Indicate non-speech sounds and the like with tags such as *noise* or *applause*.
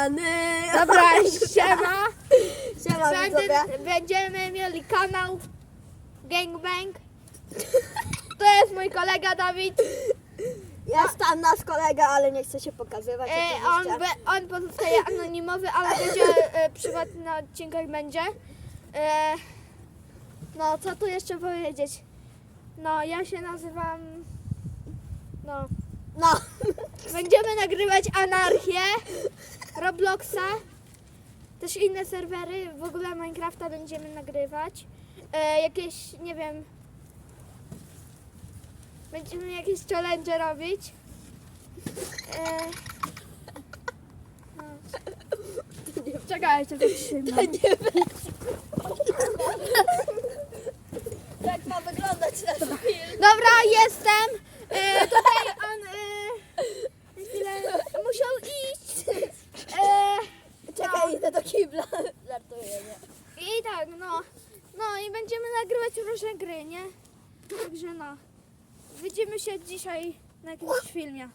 Banany. Dobra, *laughs* siema. Siema widzowie. Będę, będziemy mieli kanał Gangbang. To jest mój kolega Dawid. Jest tam nasz kolega, ale nie chce się pokazywać. E, on, oczywiście. be, on pozostaje anonimowy, ale będzie e, prywatny na odcinkach będzie. E, no, co tu jeszcze powiedzieć? No, ja się nazywam... No, No. będziemy nagrywać Anarchię, Robloxa, też inne serwery, w ogóle Minecrafta będziemy nagrywać. E, jakieś, nie wiem... Będziemy jakieś challenge robić. E, no. Czekajcie, wytrzymam. *laughs* Nie Tak ma wyglądać nasz film. Dobra, jestem. E, tutaj on e, chwilę musiał iść. E, Czekaj, idę do kibla. Żartuję, nie? I tak, no. No i będziemy nagrywać różne gry, nie? Także no. Widzimy się dzisiaj na jakimś filmie.